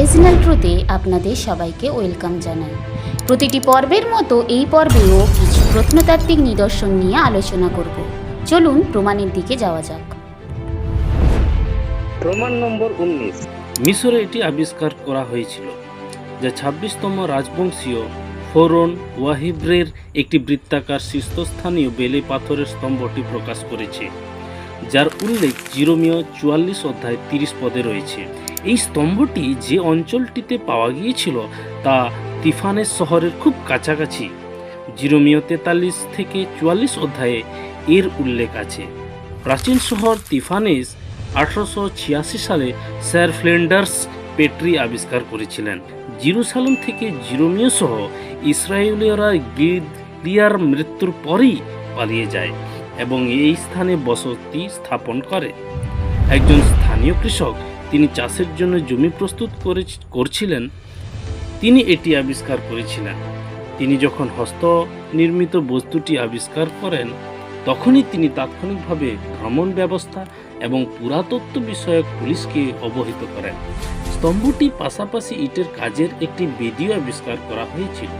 Original ট্রুতে আপনাদের সবাইকে welcome জানাই। প্রতিটি পর্বের মতো এই পর্বেও কিছু প্রত্নতাত্ত্বিক নিদর্শন নিয়ে আলোচনা করব। চলুন প্রমাণের দিকে যাওয়া যাক। প্রমাণ নম্বর উনিশ। মিশরে এটি আবিষ্কার করা হয়েছিল যা ছাব্বিশতম রাজবংশীয় ফোরন ওয়াহিব্রের একটি বৃত্তাকার শীর্ষস্থানীয় বেলে পাথরের স্তম্ভটি প্রকাশ করেছে যার উল্লেখ জিরোমীয় চুয়াল্লিশ অধ্যায় তিরিশ পদে রয়েছে। এই স্তম্ভটি যে অঞ্চলটিতে পাওয়া গিয়েছিল তা তিফানেস শহরের খুব কাছাকাছি। জিরোমীয় তেতাল্লিশ থেকে চুয়াল্লিশ অধ্যায়ে এর উল্লেখ আছে। প্রাচীন শহর তিফানেস আঠারোশো সালে স্যার ফ্লেন্ডার্স পেট্রি আবিষ্কার করেছিলেন। জিরুসালাম থেকে জিরোমিও সহ ইসরায়েলীয়রা গিলিয়ার মৃত্যুর পরেই পালিয়ে যায় এবং এই স্থানে বসতি স্থাপন করে। একজন স্থানীয় কৃষক তিনি চাষের জন্য জমি প্রস্তুত করে করছিলেন, তিনি এটি আবিষ্কার করেছিলেন। তিনি যখন হস্ত নির্মিত বস্তুটি আবিষ্কার করেন, তখনই তিনি তাৎক্ষণিকভাবে ভ্রমণ ব্যবস্থা এবং পুরাতত্ত্ব বিষয়ক পুলিশকে অবহিত করেন। স্তম্ভটি পাশাপাশি ইটের কাজের একটি ভিডিও আবিষ্কার করা হয়েছিল,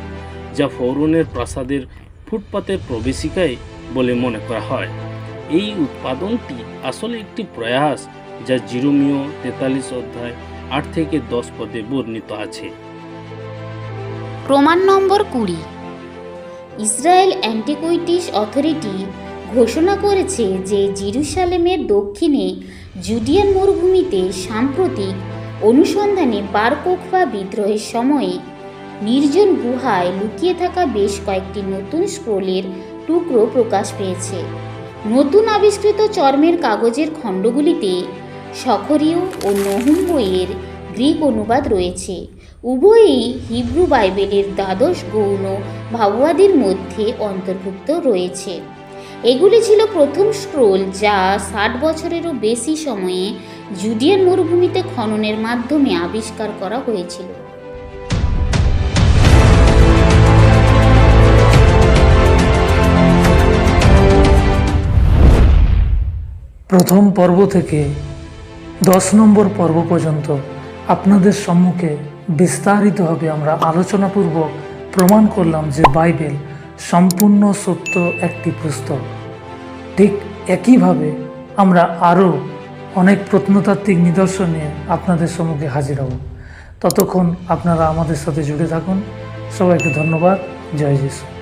যা ফৌরনের প্রাসাদের ফুটপাতের প্রবেশিকায় বলে মনে করা হয়। এই উৎপাদনটি আসলে একটি প্রয়াস যা জিরোমিও তেতাল্লিশ অধ্যায় আট থেকে দশ পদে বর্ণিত আছে। প্রমাণ নম্বর কুড়ি। ইসরায়েল অ্যান্টিকুইটিস অথরিটি ঘোষণা করেছে যে জিরুসালেমের দক্ষিণে জুডিয়ান মরুভূমিতে সাম্প্রতিক অনুসন্ধানে বার কোখবা বিদ্রোহের সময়ে নির্জন গুহায় লুকিয়ে থাকা বেশ কয়েকটি নতুন স্ক্রোলের টুকরো প্রকাশ পেয়েছে। নতুন আবিষ্কৃত চর্মের কাগজের খণ্ডগুলিতে সখরীয় ও নহুম বইয়ের গ্রিক অনুবাদ রয়েছে। উভয়ই হিব্রু বাইবেলের দ্বাদশ গৌণ ভাবুয়াদের মধ্যে অন্তর্ভুক্ত রয়েছে। এগুলি ছিল প্রথম স্ক্রোল যা ষাট বছরেরও বেশি সময়ে জুডিয়ান মরুভূমিতে খননের মাধ্যমে আবিষ্কার করা হয়েছিল। প্রথম পর্ব থেকে দশ নম্বর পর্ব পর্যন্ত আপনাদের সম্মুখে বিস্তারিতভাবে আমরা আলোচনাপূর্বক প্রমাণ করলাম যে বাইবেল সম্পূর্ণ সত্য একটি পুস্তক। ঠিক একইভাবে আমরা আরও অনেক প্রত্নতাত্ত্বিক নিদর্শন নিয়ে আপনাদের সম্মুখে হাজির হব। ততক্ষণ আপনারা আমাদের সাথে জুড়ে থাকুন। সবাইকে ধন্যবাদ। জয় যিশু।